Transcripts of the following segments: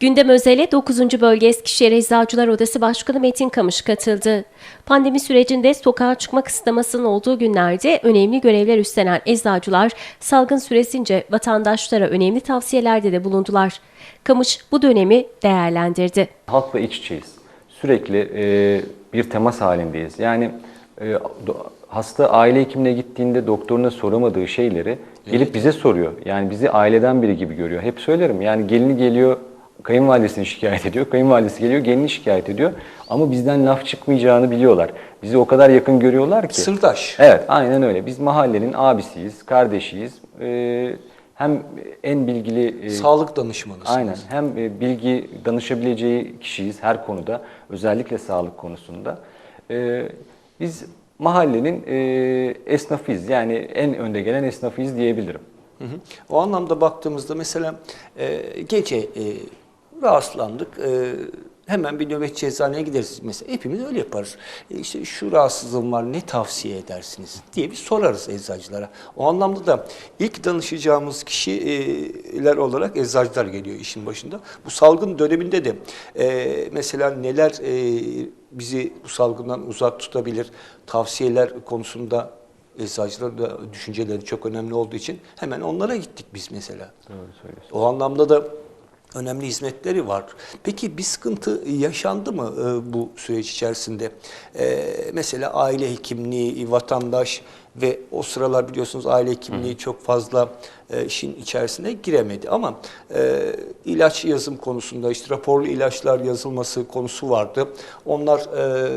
Gündem özele 9. Bölge Eskişehir Eczacılar Odası Başkanı Metin Kamış katıldı. Pandemi sürecinde sokağa çıkma kısıtlamasının olduğu günlerde önemli görevler üstlenen eczacılar salgın süresince vatandaşlara önemli tavsiyelerde de bulundular. Kamış bu dönemi değerlendirdi. Halkla iç içeyiz. Sürekli e, bir temas halindeyiz. Yani e, hasta aile hekimine gittiğinde doktoruna soramadığı şeyleri gelip bize soruyor. Yani bizi aileden biri gibi görüyor. Hep söylerim yani gelini geliyor kayınvalidesini şikayet ediyor. Kayınvalidesi geliyor gelini şikayet ediyor. Ama bizden laf çıkmayacağını biliyorlar. Bizi o kadar yakın görüyorlar ki. Sırdaş. Evet, aynen öyle. Biz mahallenin abisiyiz, kardeşiyiz. Ee, hem en bilgili... e, Sağlık danışmanısınız. Aynen. Hem e, bilgi danışabileceği kişiyiz her konuda. Özellikle sağlık konusunda. Ee, biz mahallenin e, esnafıyız. Yani en önde gelen esnafıyız diyebilirim. Hı hı. O anlamda baktığımızda mesela e, gece e, rahatsızlandık. E, hemen bir nöbetçi eczaneye gideriz. Mesela hepimiz öyle yaparız. E, işte şu rahatsızlığım var ne tavsiye edersiniz diye bir sorarız eczacılara. O anlamda da ilk danışacağımız kişiler olarak eczacılar geliyor işin başında. Bu salgın döneminde de e, mesela neler e, bizi bu salgından uzak tutabilir, tavsiyeler konusunda Eczacıların da düşünceleri çok önemli olduğu için hemen onlara gittik biz mesela. Doğru söylüyorsun. O anlamda da önemli hizmetleri var. Peki bir sıkıntı yaşandı mı e, bu süreç içerisinde? E, mesela aile hekimliği, vatandaş ve o sıralar biliyorsunuz aile hekimliği çok fazla e, işin içerisine giremedi. Ama e, ilaç yazım konusunda işte raporlu ilaçlar yazılması konusu vardı. Onlar e,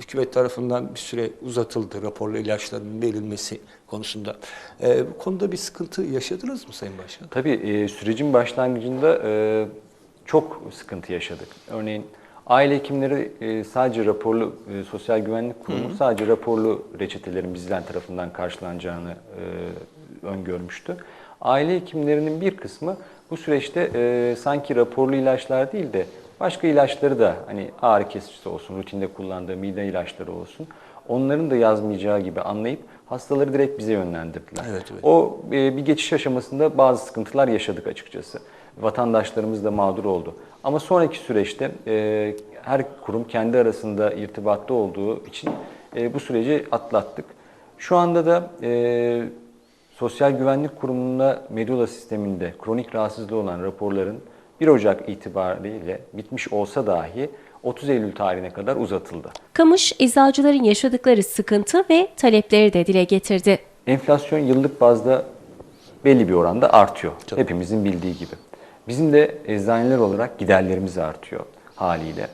hükümet tarafından bir süre uzatıldı raporlu ilaçların verilmesi konusunda. E, bu konuda bir sıkıntı yaşadınız mı Sayın Başkan? Tabii e, sürecin başlangıcında e, çok sıkıntı yaşadık. Örneğin aile hekimleri e, sadece raporlu, e, Sosyal Güvenlik Kurumu sadece raporlu reçetelerin bizden tarafından karşılanacağını e, öngörmüştü. Aile hekimlerinin bir kısmı bu süreçte e, sanki raporlu ilaçlar değil de başka ilaçları da hani ağrı kesicisi olsun, rutinde kullandığı mide ilaçları olsun onların da yazmayacağı gibi anlayıp hastaları direkt bize yönlendirdiler. Evet, evet. O e, bir geçiş aşamasında bazı sıkıntılar yaşadık açıkçası. Vatandaşlarımız da mağdur oldu. Ama sonraki süreçte e, her kurum kendi arasında irtibatta olduğu için e, bu süreci atlattık. Şu anda da e, Sosyal Güvenlik Kurumu'nda medula sisteminde kronik rahatsızlığı olan raporların 1 Ocak itibariyle bitmiş olsa dahi 30 Eylül tarihine kadar uzatıldı. Kamış, eczacıların yaşadıkları sıkıntı ve talepleri de dile getirdi. Enflasyon yıllık bazda belli bir oranda artıyor. Tabii. Hepimizin bildiği gibi. Bizim de eczaneler olarak giderlerimiz artıyor haliyle.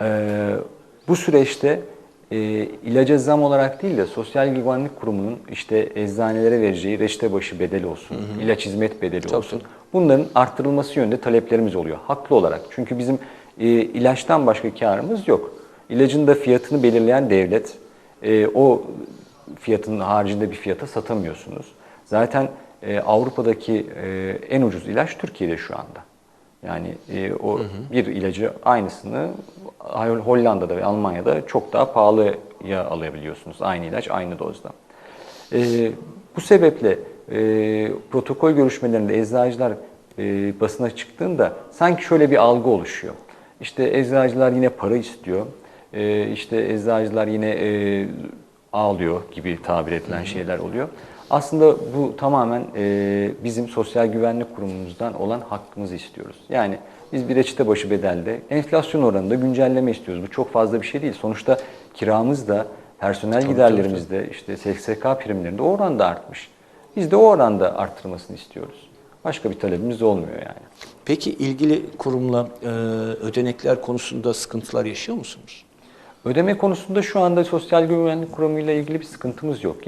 Ee, bu süreçte e, ilaca zam olarak değil de Sosyal Güvenlik Kurumu'nun işte eczanelere vereceği reçete başı bedeli olsun, ilaç hizmet bedeli olsun. Bunların arttırılması yönünde taleplerimiz oluyor. Haklı olarak. Çünkü bizim e, ilaçtan başka karımız yok. İlacın da fiyatını belirleyen devlet. E, o fiyatının haricinde bir fiyata satamıyorsunuz. Zaten e, Avrupa'daki e, en ucuz ilaç Türkiye'de şu anda. Yani e, o bir ilacı aynısını Hollanda'da ve Almanya'da çok daha pahalıya alabiliyorsunuz. Aynı ilaç aynı dozda. E, bu sebeple e, protokol görüşmelerinde eczacılar e, basına çıktığında sanki şöyle bir algı oluşuyor. İşte eczacılar yine para istiyor. E, işte eczacılar yine e, ağlıyor gibi tabir edilen şeyler oluyor. Aslında bu tamamen e, bizim Sosyal Güvenlik Kurumumuzdan olan hakkımızı istiyoruz. Yani biz bir reçete başı bedelde enflasyon oranında güncelleme istiyoruz. Bu çok fazla bir şey değil. Sonuçta kiramız da, personel giderlerimiz de, işte SSK primlerinde o oranda artmış. Biz de o oranda arttırmasını istiyoruz. Başka bir talebimiz olmuyor yani. Peki ilgili kurumla e, ödenekler konusunda sıkıntılar yaşıyor musunuz? Ödeme konusunda şu anda Sosyal Güvenlik Kurumu ile ilgili bir sıkıntımız yok.